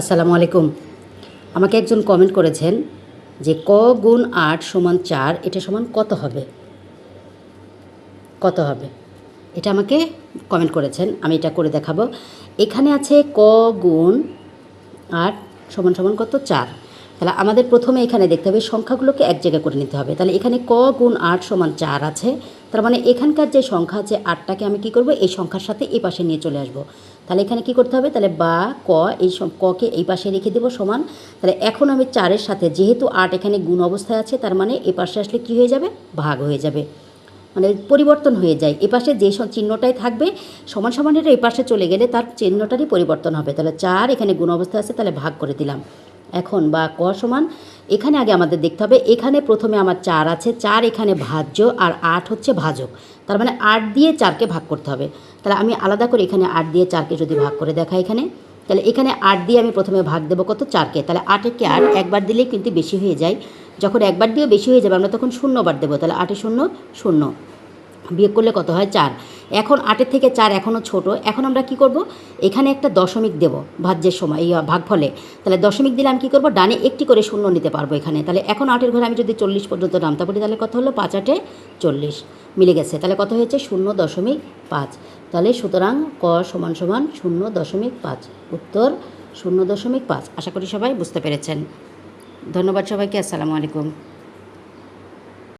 আসসালামু আলাইকুম। আমাকে একজন কমেন্ট করেছেন যে ক গুণ আট সমান চার, এটা সমান কত হবে? কত হবে? এটা আমাকে কমেন্ট করেছেন, আমি এটা করে দেখাবো। এখানে আছে ক গুণ আট সমান সমান কত? চার। তাহলে আমাদের প্রথমে এখানে দেখতে হবে, সংখ্যাগুলোকে এক জায়গায় করে নিতে হবে। তাহলে এখানে ক গুণ আট সমান চার আছে। তার মানে এখানকার যে সংখ্যা আছে আটটাকে আমি কি করব? এই সংখ্যার সাথে এই পাশে নিয়ে চলে আসব। তাহলে এখানে কি করতে হবে? তাহলে বা, ক, এই ককে এই পাশে রেখে দেবো সমান। তাহলে এখন আমি চারের সাথে, যেহেতু আট এখানে গুণ অবস্থায় আছে, তার মানে এই পাশে আসলে কি হয়ে যাবে? ভাগ হয়ে যাবে। মানে পরিবর্তন হয়ে যায়। এপাশে যে চিহ্নটাই থাকবে, সমান সমানের এই পাশে চলে গেলে তার চিহ্নটারই পরিবর্তন হবে। তাহলে চার এখানে গুণ অবস্থায় আছে, তাহলে ভাগ করে দিলাম। এখন বা ক সমান? এখানে আগে আমাদের দেখতে হবে। এখানে প্রথমে আমার চার আছে। চার এখানে ভাজ্য আর আট হচ্ছে ভাজক। তার মানে আট দিয়ে চারকে ভাগ করতে হবে। তাহলে আমি আলাদা করে এখানে আট দিয়ে চারকে যদি ভাগ করে দেখাই এখানে, তাহলে এখানে আট দিয়ে আমি প্রথমে ভাগ দেবো কত? চারকে। তাহলে আটেরকে আট? একবার দিলেই কিন্তু বেশি হয়ে যায়। যখন একবার দিয়েও বেশি হয়ে যাবে, আমরা তখন শূন্যবার দেবো। তাহলে আটে শূন্য শূন্য। বিয়োগ করলে কত হয়? চার। এখন আটের থেকে চার এখনও ছোট। এখন আমরা কি করব? এখানে একটা দশমিক দেব ভাজ্যের সময়, এই ভাগফলে। তাহলে দশমিক দিলে আমি কী করব? ডানে একটি করে শূন্য নিতে পারব এখানে। তাহলে এখন আটের ঘরে আমি যদি চল্লিশ পর্যন্ত নামতে পারি তাহলে কত হলো? পাঁচ আটে চল্লিশ। মিলে গেছে। তাহলে কত হয়েছে? শূন্য দশমিক পাঁচ। তাহলে সুতরাং ক সমান সমান শূন্য দশমিক পাঁচ। উত্তর শূন্য দশমিক পাঁচ। আশা করি সবাই বুঝতে পেরেছেন। ধন্যবাদ সবাইকে। আসসালামু আলাইকুম।